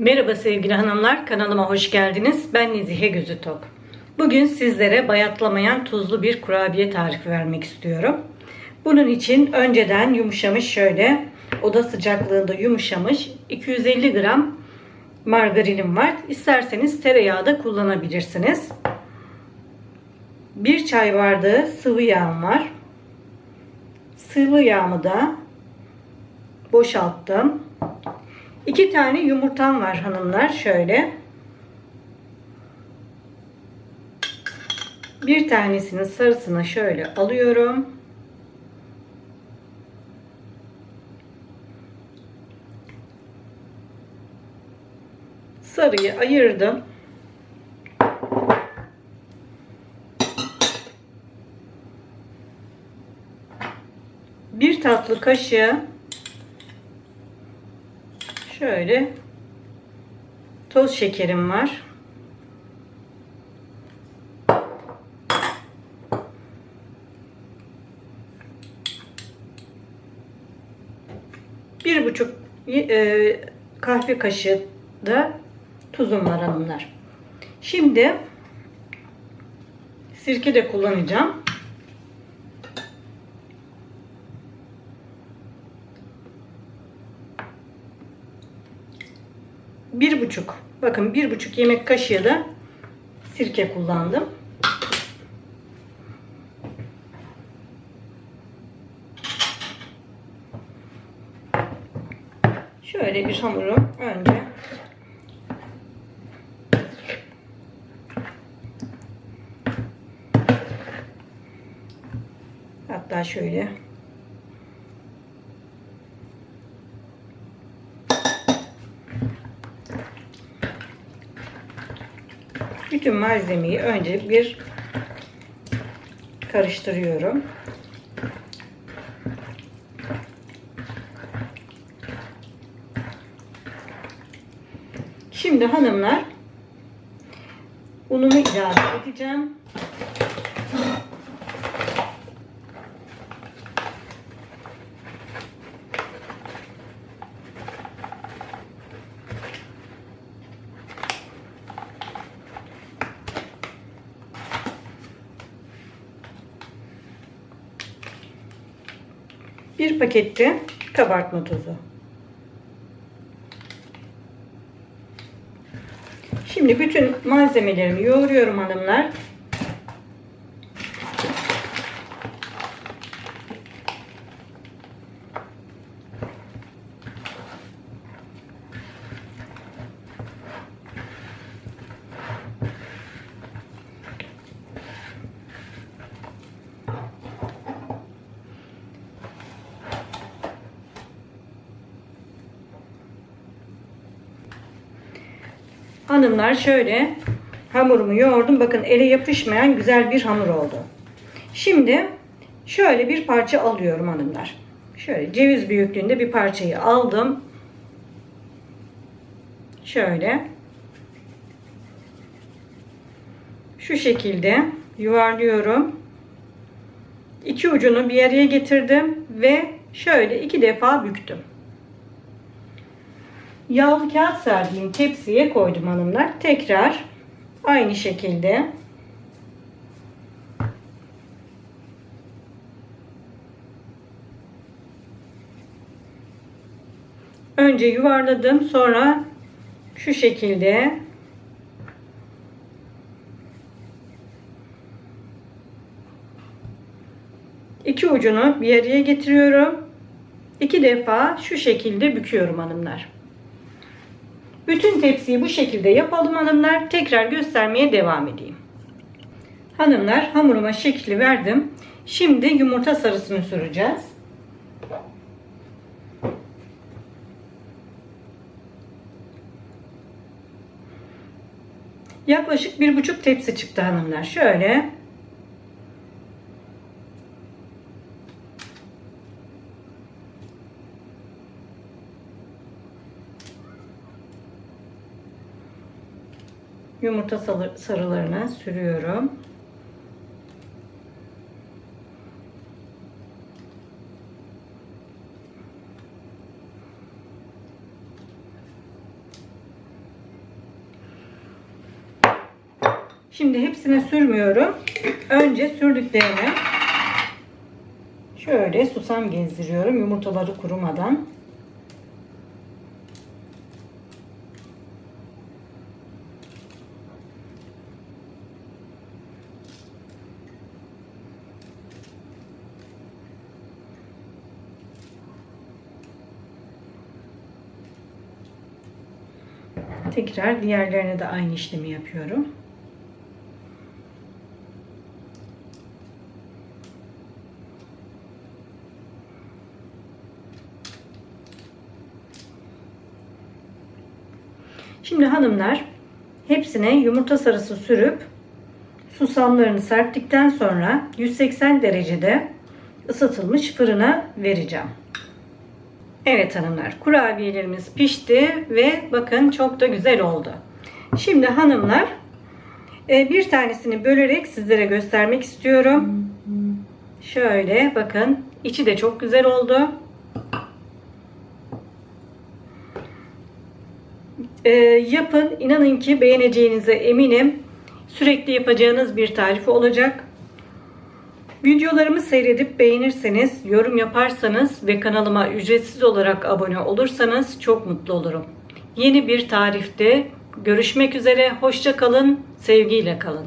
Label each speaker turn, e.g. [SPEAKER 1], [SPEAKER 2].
[SPEAKER 1] Merhaba sevgili hanımlar, kanalıma hoş geldiniz. Ben Nezihe Gözü Tok. Bugün sizlere bayatlamayan tuzlu bir kurabiye tarifi vermek istiyorum. Bunun için önceden yumuşamış şöyle oda sıcaklığında yumuşamış 250 gram margarinim var. İsterseniz tereyağı da kullanabilirsiniz. Bir çay bardağı sıvı yağım var. Sıvı yağımı da boşalttım. İki tane yumurtam var hanımlar. Şöyle. Bir tanesinin sarısını şöyle alıyorum. Sarıyı ayırdım. Bir tatlı kaşığı Şöyle toz şekerim var. Bir buçuk e, kahve kaşığı da tuzum var hanımlar. Şimdi sirke de kullanacağım. Bir buçuk bakın bir buçuk yemek kaşığı da sirke kullandım. Şöyle bir hamuru önce hatta şöyle Bütün malzemeyi önce bir karıştırıyorum. Şimdi hanımlar unumu ilave edeceğim. Bir pakette kabartma tozu. Şimdi bütün malzemelerimi yoğuruyorum hanımlar. Hanımlar şöyle hamurumu yoğurdum. Bakın ele yapışmayan güzel bir hamur oldu. Şimdi şöyle bir parça alıyorum hanımlar. Şöyle ceviz büyüklüğünde bir parçayı aldım. Şöyle. Şu şekilde yuvarlıyorum. İki ucunu bir araya getirdim ve şöyle iki defa büktüm. Yağlı kağıt serdiğim tepsiye koydum hanımlar. Tekrar aynı şekilde önce yuvarladım sonra şu şekilde iki ucunu bir araya getiriyorum. İki defa şu şekilde büküyorum hanımlar. Bütün tepsiyi bu şekilde yapalım hanımlar. Tekrar göstermeye devam edeyim. Hanımlar hamuruma şekli verdim. Şimdi yumurta sarısını süreceğiz. Yaklaşık bir buçuk tepsi çıktı hanımlar. Şöyle yumurta sarılarını sürüyorum. Şimdi hepsine sürmüyorum. Önce sürdüklerimi şöyle susam gezdiriyorum yumurtaları kurumadan. Tekrar diğerlerine de aynı işlemi yapıyorum. Şimdi hanımlar hepsine yumurta sarısı sürüp susamlarını serptikten sonra 180 derecede ısıtılmış fırına vereceğim. Evet hanımlar kurabiyelerimiz pişti ve bakın çok da güzel oldu. Şimdi hanımlar e, bir tanesini bölerek sizlere göstermek istiyorum. Şöyle bakın içi de çok güzel oldu. E, yapın inanın ki beğeneceğinize eminim. Sürekli yapacağınız bir tarifi olacak. Videolarımı seyredip beğenirseniz, yorum yaparsanız ve kanalıma ücretsiz olarak abone olursanız çok mutlu olurum. Yeni bir tarifte görüşmek üzere. Hoşça kalın, sevgiyle kalın.